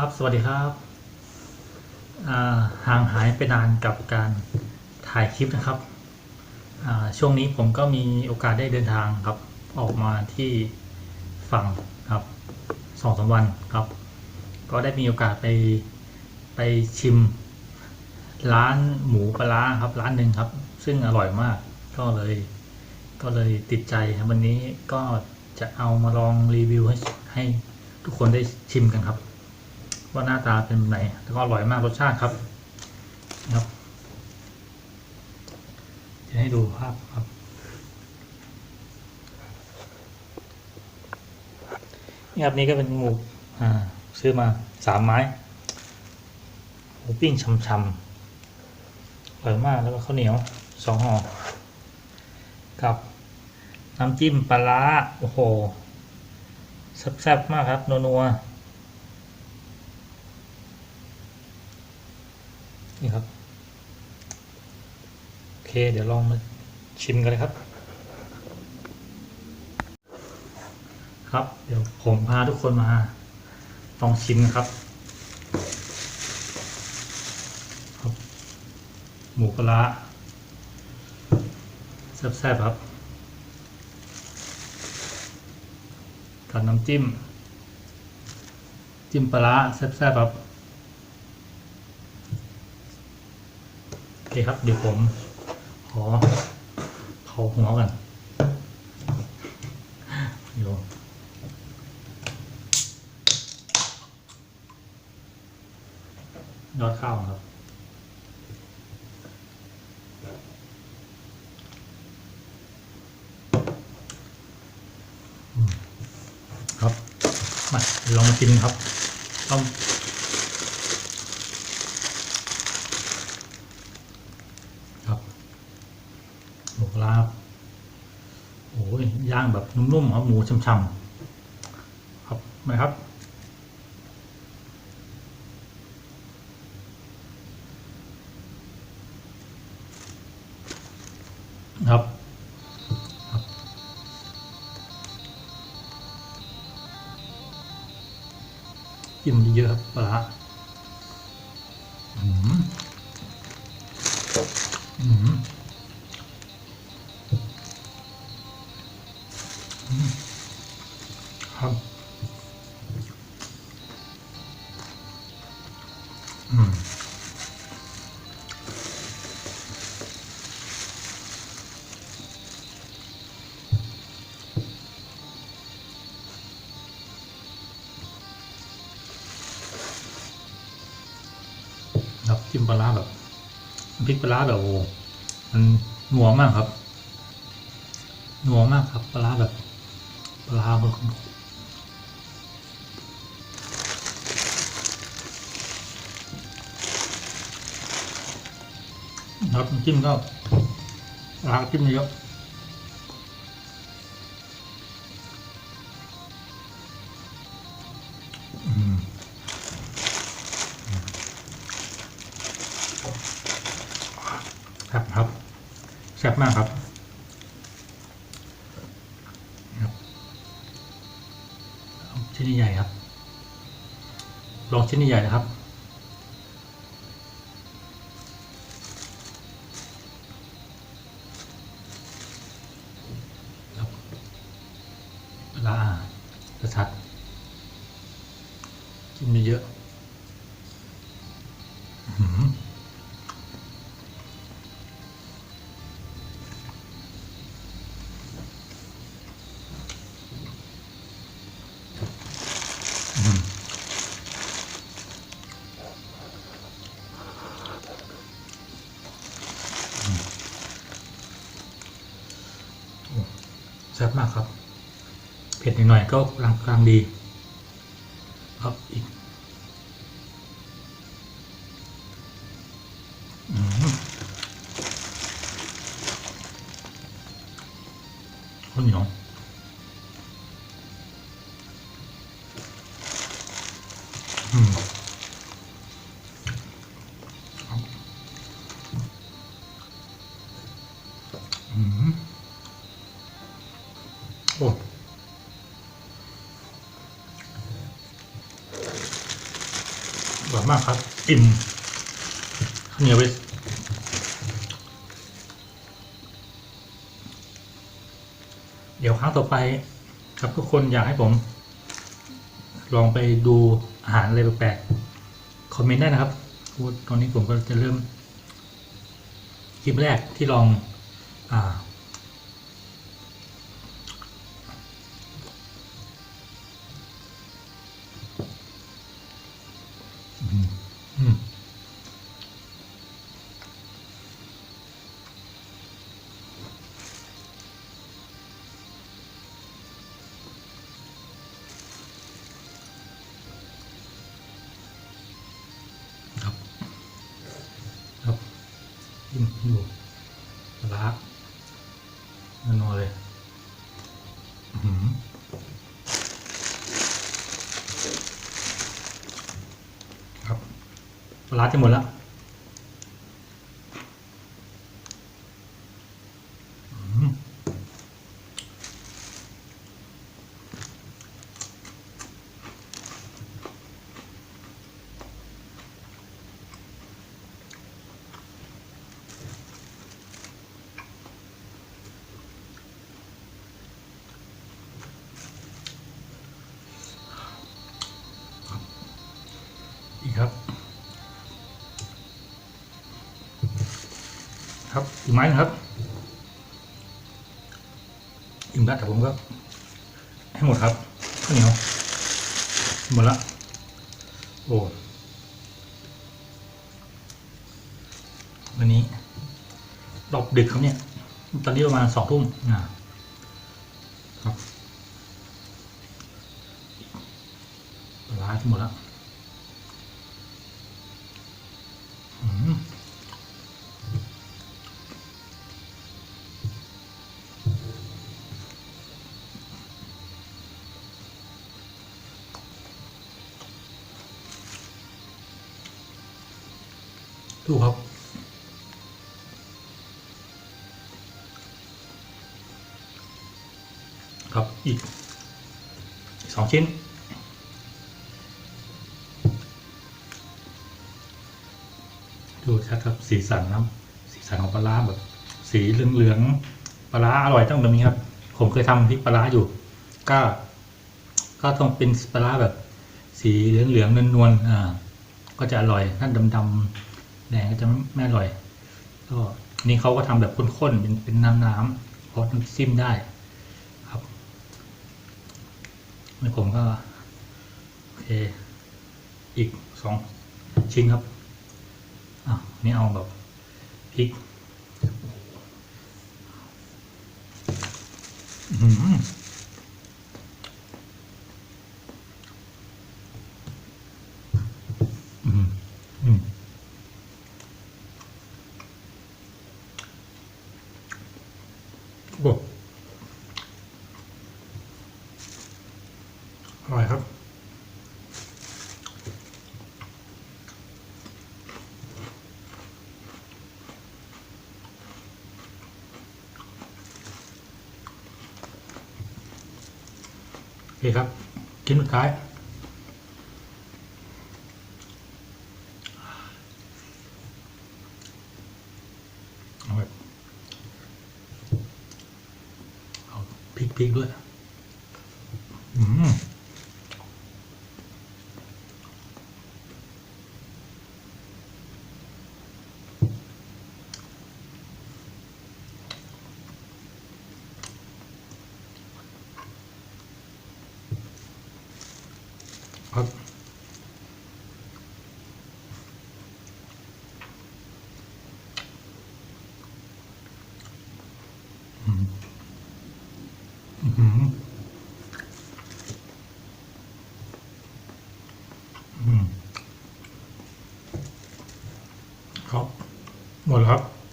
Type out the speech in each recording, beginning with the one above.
ครับ สวัสดีครับ ห่างหายไปนานกับการถ่ายคลิปนะครับ ช่วงนี้ผมก็มีโอกาสได้เดินทางครับ ออกมาที่ฝั่งครับสองสามวันครับ ก็ได้มีโอกาสไปไปชิมร้านหมูปลาครับ ร้านหนึ่งครับ ซึ่งอร่อยมาก ก็เลย ก็เลยติดใจครับวันนี้ก็จะเอามาลองรีวิวให้ให้ทุกคนได้ชิมกันครับ ว่าหน้าตาเป็นไหนแล้วก็อร่อยมากรสชาติครับนะครับจะให้ดูภาพครับ นี่ครับนี่ก็เป็นหมูอ่าซื้อมาสามไม้หมูปิ้งชำๆอร่อยมากแล้วก็ข้าวเหนียวสองห่อกับน้ำจิ้มปลาร้าโอ้โหแซ่บๆมากครับนัวๆ นี่ครับ โอเค เดี๋ยวลองมาชิมกันเลยครับ ครับ เดี๋ยวผมพาทุกคนมาลองชิมนะครับครับหมูปลาร้าแซ่บๆครับกับน้ำจิ้ม จิ้มปลาร้าแซ่บๆครับ โอ เคครับ เดี๋ยวผม ขอเผาหัวกันเดี๋ยวยอดข้าวครับครับมาลองมากินครับต้อง ครับหมูปลาร้าครับโอ้ยย่างแบบ นุ่มๆครับหมูช่ำๆครับมาครับ ครับครับจิ้มเยอะครับปลาร้าอืมอืม ครับ อืมครับจิ้มปลาแบบพริกปลาแบบโอ้มันนัวมากครับนัวมากครับปลาแบบ ปลาร้าแบบครับน้ำจิ้มก็ปลาร้าจิ้มเยอะครับครับแซ่บมากครับ ชิ้นใหญ่ครับ ลองชิ้นใหญ่นะครับ บมากครับ เผ็ดหน่อยๆก็กลางกลางๆดี ครับอีกอืมข้าวเหนียว โอ้มากครับอิ่มข้าวเหนียวไปเดี๋ยวครั้งต่อไป ครับทุกคนอยากให้ผม ลองไปดูอาหารอะไรแปลกๆคอมเมนต์ได้นะครับตอนนี้ผมก็จะเริ่มคลิปแรกที่ลองอ่า ครับครับกินอยู่ปลาร้านัวๆเลย อื้อหือครับ ลาร้าจะหมดแล้ว ครับอีกไม้หนึงครับอิ่มแล้วแต่ผมก็ให้หมดครับข้าวเหนียวหมดละโอ้วันนี้รอบดึกครับเนี่ย ตอนนี้ประมาณสองทุ่มอ่าครับปลาร้าที่หมดแล้ว ดูครับ ครับอีกสองชิ้น ดูชัดครับสีสันน้ำสีสันของปลาร้าแบบ สีเหลืองๆปลาร้าอร่อยต้องแบบนี้ครับ ผมเคยทำพริกปลาร้าอยู่ ก็ ก็ต้องเป็นปลาร้าแบบ สีเหลืองๆนวลๆอ่าก็จะอร่อยถ้าดำๆ ดงก็จะไม่อร่อย ก็นี่เขาก็ทำแบบข้นๆ เป็นเป็นน้ำๆพอน้ำซิมได้ครับแล้วผมก็ โอเค อีกสองชิ้นครับอะนี่เอาแบบพริก อื้อหืออืมอืมโอ้ อร่อยครับ โอเคครับชิ้นสุดท้ายเอาแบบเอาพริกพริกด้วย ครับครับ หมดแล้วครับ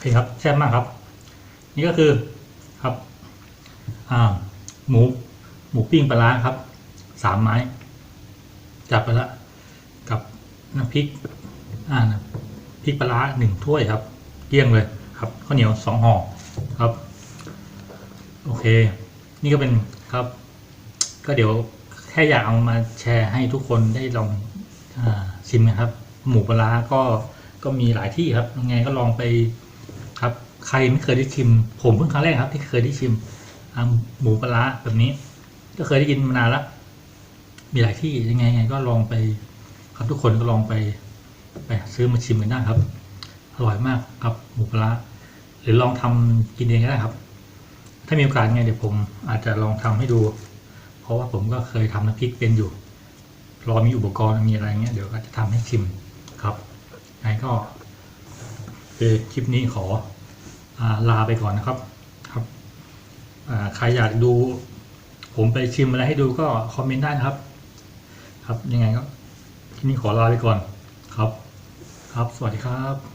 เคครับแซ่บมากครับ นี่ก็คือครับอ่าหมูหมูปิ้งปลาร้าครับสามไม้จับไปละกับน้ำพริกอ่าพริกปลาร้าหนึ่งถ้วยครับเกลี้ยงเลยครับข้าวเหนียวสองห่อครับโอเค นี่ก็เป็นครับ ก็เดี๋ยวแค่อยากเอามาแชร์ให้ทุกคนได้ลองอชิมนะครับ หมูปลาร้าก็ก็มีหลายที่ครับยังไงก็ลองไป ใครไม่เคยได้ชิม ผมเพิ่งครั้งแรกครับ ที่เคยได้ชิมหมูปลาร้าแบบนี้ ก็เคยได้กินมานานแล้วมีหลายที่ยังไงไงก็ลองไป ครับทุกคนก็ลองไป ไปซื้อมาชิมกันได้ครับ อร่อยมากครับหมูปลาร้าหรือลองทำกินเองก็ได้ครับ ถ้ามีโอกาสไงเดี๋ยวผมอาจจะลองทำให้ดู เพราะว่าผมก็เคยทำน้ำพริกเป็นอยู่รอมีอุปกรณ์มีอะไรเงี้ยเดี๋ยวก็จะทำให้ชิมครับไงก็คคลิปนี้ขอ ลาไปก่อนนะครับครับใครอยากดู ผมไปชิมอะไรให้ดูก็คอมเมนต์ได้นะครับ ครับยังไงก็ที่นี้ขอลาไปก่อนครับ ครับ สวัสดีครับ